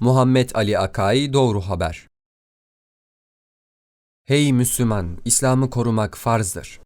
Muhammed Ali Akai Doğru Haber Hey Müslüman! İslam'ı korumak farzdır.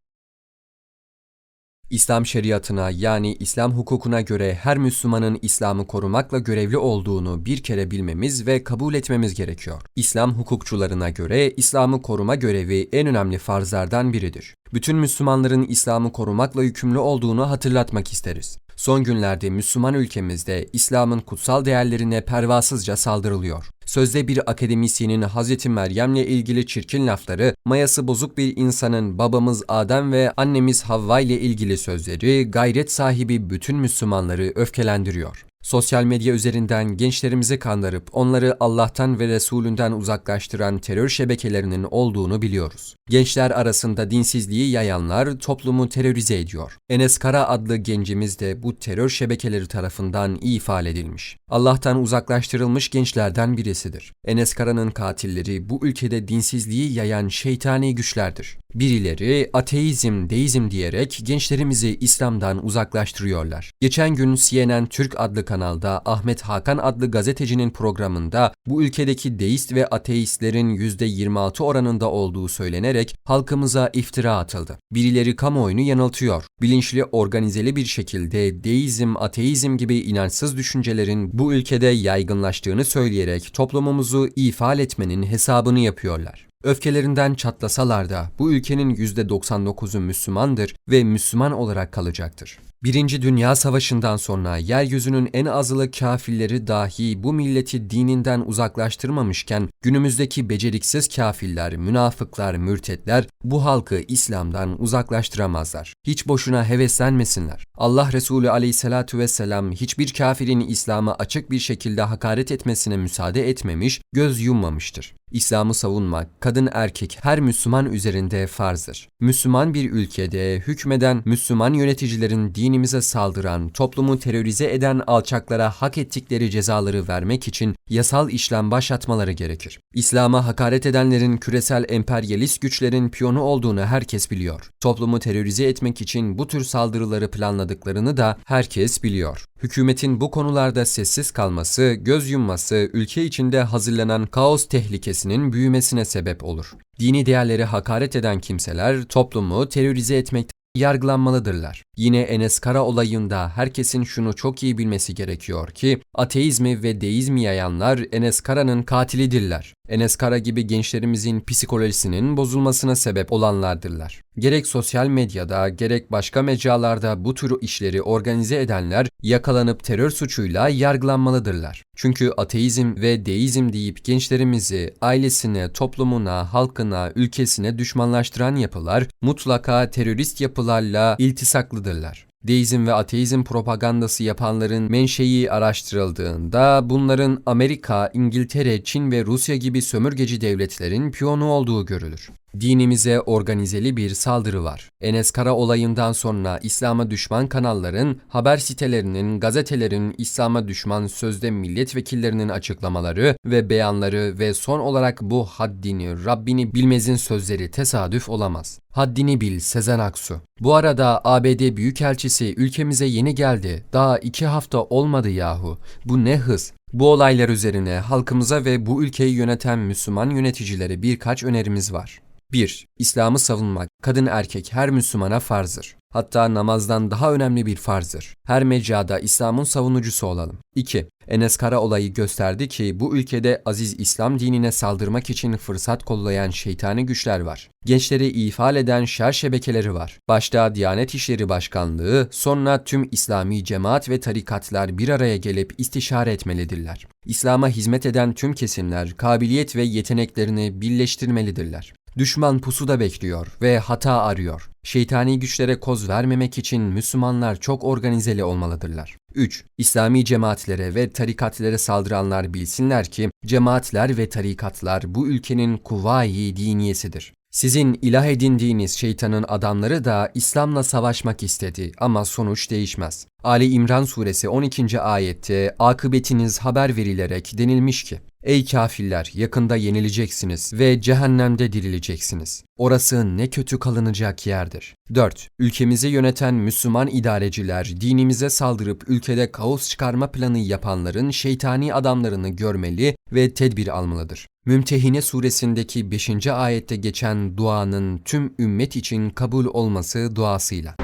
İslam şeriatına yani İslam hukukuna göre her Müslümanın İslam'ı korumakla görevli olduğunu bir kere bilmemiz ve kabul etmemiz gerekiyor. İslam hukukçularına göre İslam'ı koruma görevi en önemli farzlardan biridir. Bütün Müslümanların İslam'ı korumakla yükümlü olduğunu hatırlatmak isteriz. Son günlerde Müslüman ülkemizde İslam'ın kutsal değerlerine pervasızca saldırılıyor. Sözde bir akademisyenin Hz. Meryem'le ilgili çirkin lafları, mayası bozuk bir insanın babamız Adem ve annemiz Havva ile ilgili sözleri gayret sahibi bütün Müslümanları öfkelendiriyor. Sosyal medya üzerinden gençlerimizi kandırıp onları Allah'tan ve Resulünden uzaklaştıran terör şebekelerinin olduğunu biliyoruz. Gençler arasında dinsizliği yayanlar toplumu terörize ediyor. Enes Kara adlı gencimiz de bu terör şebekeleri tarafından ifade edilmiş. Allah'tan uzaklaştırılmış gençlerden birisidir. Enes Kara'nın katilleri bu ülkede dinsizliği yayan şeytani güçlerdir. Birileri ateizm, deizm diyerek gençlerimizi İslam'dan uzaklaştırıyorlar. Geçen gün CNN Türk adlı kanalda Ahmet Hakan adlı gazetecinin programında bu ülkedeki deist ve ateistlerin %26 oranında olduğu söylenerek halkımıza iftira atıldı. Birileri kamuoyunu yanıltıyor. Bilinçli organizeli bir şekilde deizm, ateizm gibi inançsız düşüncelerin bu ülkede yaygınlaştığını söyleyerek toplumumuzu ifade etmenin hesabını yapıyorlar. Öfkelerinden çatlasalar da bu ülkenin %99'u Müslümandır ve Müslüman olarak kalacaktır. Birinci Dünya Savaşı'ndan sonra yeryüzünün en azılı kafirleri dahi bu milleti dininden uzaklaştırmamışken günümüzdeki beceriksiz kafirler, münafıklar, mürtetler bu halkı İslam'dan uzaklaştıramazlar. Hiç boşuna heveslenmesinler. Allah Resulü aleyhissalatu vesselam hiçbir kafirin İslam'a açık bir şekilde hakaret etmesine müsaade etmemiş, göz yummamıştır. İslam'ı savunmak kadın erkek her Müslüman üzerinde farzdır. Müslüman bir ülkede hükmeden Müslüman yöneticilerin dinimize saldıran, toplumu terörize eden alçaklara hak ettikleri cezaları vermek için yasal işlem başlatmaları gerekir. İslam'a hakaret edenlerin küresel emperyalist güçlerin piyonu olduğunu herkes biliyor. Toplumu terörize etmek için bu tür saldırıları planladıklarını da herkes biliyor. Hükümetin bu konularda sessiz kalması, göz yumması ülke içinde hazırlanan kaos tehlikesinin büyümesine sebep olur. Dini değerleri hakaret eden kimseler toplumu terörize etmekte yargılanmalıdırlar. Yine Enes Kara olayında herkesin şunu çok iyi bilmesi gerekiyor ki ateizmi ve deizmi yayanlar Enes Kara'nın katilidirler. Enes Kara gibi gençlerimizin psikolojisinin bozulmasına sebep olanlardırlar. Gerek sosyal medyada gerek başka mecralarda bu tür işleri organize edenler yakalanıp terör suçuyla yargılanmalıdırlar. Çünkü ateizm ve deizm deyip gençlerimizi ailesine, toplumuna, halkına, ülkesine düşmanlaştıran yapılar mutlaka terörist yapılarla iltisaklıdırlar. Deizm ve ateizm propagandası yapanların menşei araştırıldığında bunların Amerika, İngiltere, Çin ve Rusya gibi sömürgeci devletlerin piyonu olduğu görülür. Dinimize organizeli bir saldırı var. Enes Kara olayından sonra İslam'a düşman kanalların, haber sitelerinin, gazetelerin İslam'a düşman sözde milletvekillerinin açıklamaları ve beyanları ve son olarak bu haddini, Rabbini bilmezin sözleri tesadüf olamaz. Haddini bil Sezen Aksu. Bu arada ABD Büyükelçisi ülkemize yeni geldi. Daha iki hafta olmadı yahu. Bu ne hız. Bu olaylar üzerine halkımıza ve bu ülkeyi yöneten Müslüman yöneticilere birkaç önerimiz var. 1. İslam'ı savunmak kadın erkek her Müslümana farzdır. Hatta namazdan daha önemli bir farzdır. Her mecrada İslam'ın savunucusu olalım. 2. Enes Kara olayı gösterdi ki bu ülkede aziz İslam dinine saldırmak için fırsat kollayan şeytani güçler var. Gençleri ifade eden şer şebekeleri var. Başta Diyanet İşleri Başkanlığı, sonra tüm İslami cemaat ve tarikatlar bir araya gelip istişare etmelidirler. İslam'a hizmet eden tüm kesimler kabiliyet ve yeteneklerini birleştirmelidirler. Düşman pusuda bekliyor ve hata arıyor. Şeytani güçlere koz vermemek için Müslümanlar çok organizeli olmalıdırlar. 3. İslami cemaatlere ve tarikatlere saldıranlar bilsinler ki cemaatler ve tarikatlar bu ülkenin kuvayi diniyesidir. Sizin ilah edindiğiniz şeytanın adamları da İslam'la savaşmak istedi ama sonuç değişmez. Ali İmran suresi 12. ayette akıbetiniz haber verilerek denilmiş ki Ey kafirler yakında yenileceksiniz ve cehennemde dirileceksiniz. Orası ne kötü kalınacak yerdir. 4. Ülkemizi yöneten Müslüman idareciler dinimize saldırıp ülkede kaos çıkarma planı yapanların şeytani adamlarını görmeli ve tedbir almalıdır. Mümtehine suresindeki 5. ayette geçen duanın tüm ümmet için kabul olması duasıyla.